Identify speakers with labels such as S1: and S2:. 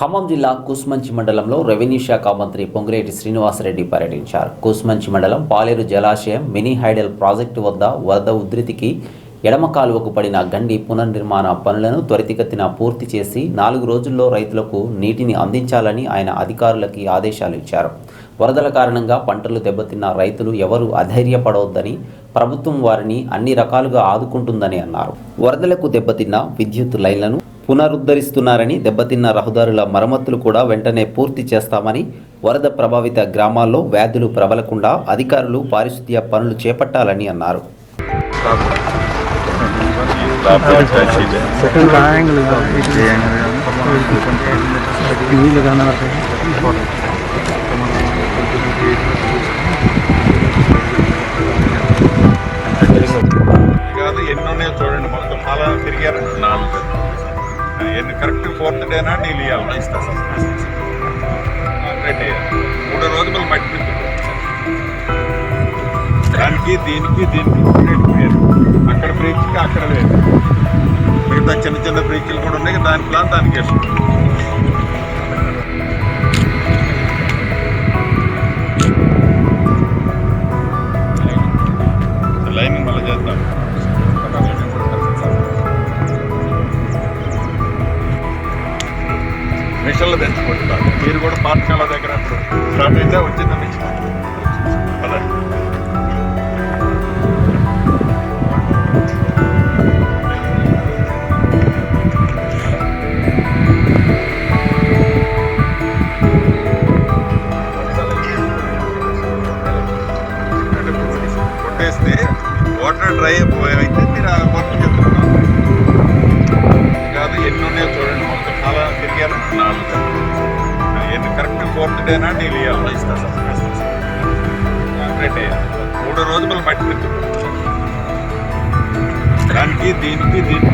S1: ఖమ్మం జిల్లా కూస్మంచి మండలంలో రెవెన్యూ శాఖ మంత్రి పొంగిరెడ్డి శ్రీనివాసరెడ్డి పర్యటించారు. కూస్మంచి మండలం పాలేరు జలాశయం మినీ హైడల్ ప్రాజెక్టు వద్ద వరద ఉధృతికి ఎడమ కాలువకు పడిన గండి పునర్నిర్మాణ పనులను త్వరితగతిన పూర్తి చేసి నాలుగు రోజుల్లో రైతులకు నీటిని అందించాలని ఆయన అధికారులకి ఆదేశాలు ఇచ్చారు. వరదల కారణంగా పంటలు దెబ్బతిన్న రైతులు ఎవరూ అధైర్యపడవద్దని ప్రభుత్వం వారిని అన్ని రకాలుగా ఆదుకుంటుందని అన్నారు. వరదలకు దెబ్బతిన్న విద్యుత్ లైన్లను పునరుద్ధరిస్తున్నారని దెబ్బతిన్న రహదారుల మరమ్మతులు కూడా వెంటనే పూర్తి చేస్తామని వరద ప్రభావిత గ్రామాల్లో వ్యాధులు ప్రబలకుండా అధికారులు పారిశుద్ధ్య పనులు చేపట్టాలని అన్నారు.
S2: సెకండ్
S3: చూడండి. మొత్తం అలా తిరిగారు. నాలుగు. ఎన్ని కరెక్ట్ ఫోర్త్ డేనా నీళ్ళు ఇవ్వాలి ఇస్తా సార్. రెడ్డి మూడు రోజులు మట్టి. దానికి దీనికి దీనికి రేటు వేరు అక్కడ బ్రేక్కి అక్కడ వేరు మిగతా చిన్న చిన్న బ్రేకులు కూడా ఉన్నాయి దాని ప్లాన్ దానికి వేసుకుంటాం మిషన్లు తెచ్చుకుంటున్నారు. మీరు కూడా పాఠశాల దగ్గర స్టార్ట్ అయితే వచ్చింది మిషన్ పదండి కొట్టేస్తే వాటర్ డ్రై అయిపోయి అయితే మీరు నాలుగు ఎన్ని కరెక్ట్ ఫోర్త్ డేనా నీళ్ళు ఇవ్వాలి ఇస్తా సార్ రెడ్డి మూడు రోజులు పిండుకో. దానికి దీనికి దీనికి.